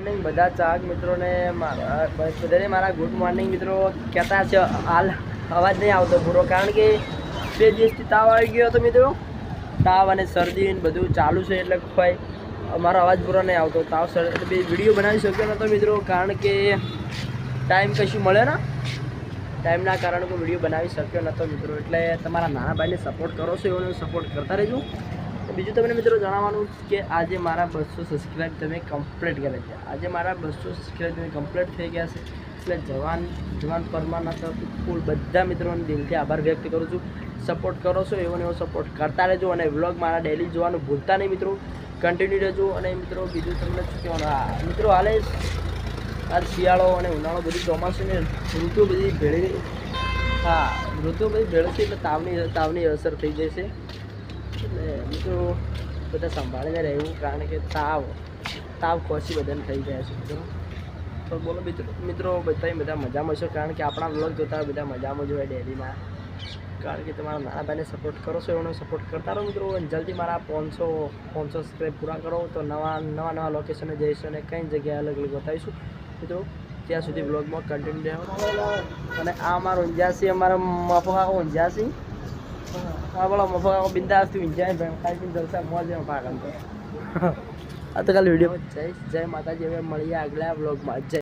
Morning બધા ચાહક મિત્રોને બધાને મારા ગુડ મોર્નિંગ મિત્રો કહેતા છે હાલ અવાજ નહીં આવતો પૂરો, કારણ કે બે દિવસથી તાવ આવી ગયો હતો મિત્રો. તાવ અને શરદી બધું ચાલુ છે એટલે ભાઈ મારો અવાજ પૂરો નહીં આવતો. તાવ, શરદી બે વીડિયો બનાવી શક્યો નહોતો મિત્રો, કારણ કે ટાઈમ કશું મળે ને. ટાઈમના કારણે કોઈ વીડિયો બનાવી શક્યો નહોતો મિત્રો. એટલે તમારા નાના ભાઈને સપોર્ટ કરો છો એવો સપોર્ટ કરતા રહેજો. બીજું તમને મિત્રો જણાવવાનું કે આજે મારા બસો સબસ્ક્રાઈબ તમે કમ્પ્લીટ કર્યા છે. આજે મારા બસો સબસ્ક્રાઈબ તમે કમ્પ્લીટ થઈ ગયા છે. એટલે જવાન જવાન પરમારના તરફથી ફૂલ બધા મિત્રોને દિલથી આભાર વ્યક્ત કરું છું. સપોર્ટ કરો છો, એવો ને એવો સપોર્ટ કરતા રહેજો અને વ્લોગ મારા ડેલી જોવાનું ભૂલતા નહીં મિત્રો. કન્ટિન્યુ રહેજો અને મિત્રો બીજું તમને શું કહેવાનું? મિત્રો હાલે હાલ શિયાળો અને ઉનાળો બધી ચોમાસું ને ઋતુ બધી ભેળી હા, ઋતુ બધી ભેળશે એટલે તાવની તાવની અસર થઈ જશે. એટલે મિત્રો બધા સંભાળીને રહેવું, કારણ કે તાવ તાવ ખોસી બધાને થઈ ગયા છે મિત્રો તો બોલો મિત્રો મિત્રો બધા બધા મજામાં છો? કારણ કે આપણા વ્લોગ જોતા બધા મજામાં જ હોય ડેલીમાં કારણ કે તમારા નાના ભાઈને સપોર્ટ કરો છો એનો સપોર્ટ કરતા રહો મિત્રો જલ્દી મારા પાંચસો પાંચસો સ્ક્રેપ પૂરા કરો, તો નવા નવા નવા લોકેશને જઈશું અને કઈ જગ્યાએ અલગ અલગ બતાવીશું. મિત્રો, ત્યાં સુધી બ્લોગમાં કન્ટિન્યુ રહેવાનું. અને આ અમારો ઊંઝાસી, અમારા મફા ઊંઝાસી. બોલો મફા બિંદાસથી ઊંઝાય ભાઈ ખાઈ પીને જલસા મોજ એમ ભાગ તો આ તો કાલે વીડિયો. જય જય માતાજી. હવે મળીએ આગલા બ્લોગમાં જય